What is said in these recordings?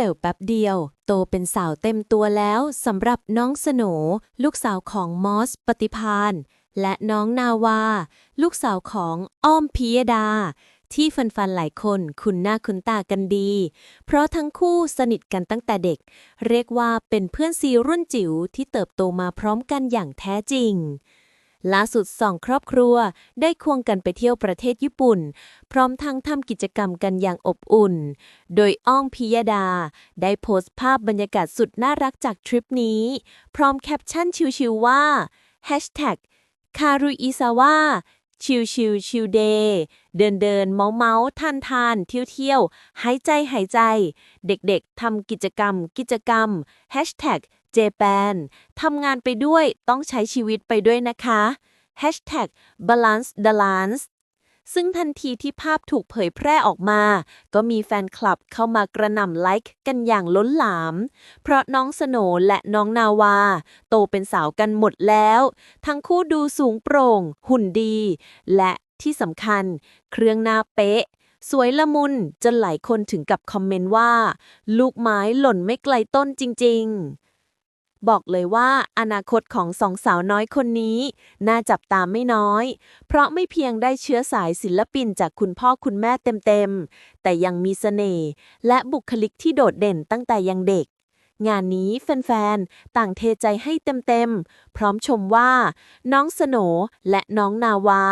ลวแป๊บเดียว โตเป็นสาวเต็มตัวแล้วสำหรับน้องสโหนลูกสาวของมอสปฏิพานและน้องนาวา ลูกสาวของอ้อมพิยดา ที่ฟันฟันๆหลายคนคุ้นหน้าคุ้นตากันดี เพราะทั้งคู่สนิทกันตั้งแต่เด็ก เรียกว่าเป็นเพื่อนซีรุ่นจิ๋วที่เติบโตมาพร้อมกันอย่างแท้จริง ล่าสุดสองครอบครัวได้ควงกันไปเที่ยวประเทศญี่ปุ่น พร้อมทั้งทำกิจกรรมกันอย่างอบอุ่น โดยอ้องพิยดา ได้โพสต์ภาพบรรยากาศสุดน่ารักจากทริปนี้ พร้อมแคปชั่นชิวๆว่า Hashtag คารุอิซาวะ ชิวชิวชิวเดย์เดินเดินเมาเมาทานทานเที่ยวเที่ยวหายใจหายใจ เด็กๆทำกิจกรรม กิจกรรม Hashtag เจแปนทำงานไปด้วยต้องใช้ชีวิตไปด้วยนะคะ Hashtag balance the lance ซึ่งทันทีที่ภาพถูกเผยแพร่ออกมา ก็มีแฟนคลับเข้ามากระหน่ำไลค์กันอย่างล้นหลาม เพราะน้องสโนและน้องนาวา โตเป็นสาวกันหมดแล้ว ทั้งคู่ดูสูงโปร่ง หุ่นดี และที่สำคัญ เครื่องหน้าเป๊ะ สวยละมุนจนหลายคนถึงกับคอมเมนต์ว่า ลูกไม้หล่นไม่ไกลต้นจริง ๆ บอกเลยว่าอนาคตของสองสาวน้อยคนนี้ น่าจับตามไม่น้อย เพราะไม่เพียงได้เชื้อสายศิลปินจากคุณพ่อคุณแม่เต็มๆ แต่ยังมีเสน่ห์และบุคลิกที่โดดเด่นตั้งแต่ยังเด็ก งานนี้แฟนๆ ต่างเทใจให้เต็มๆ พร้อมชมว่า น้องสโหนและน้องนาวา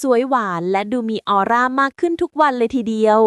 สวยหวานและดูมีออร่ามากขึ้นทุกวันเลยทีเดียว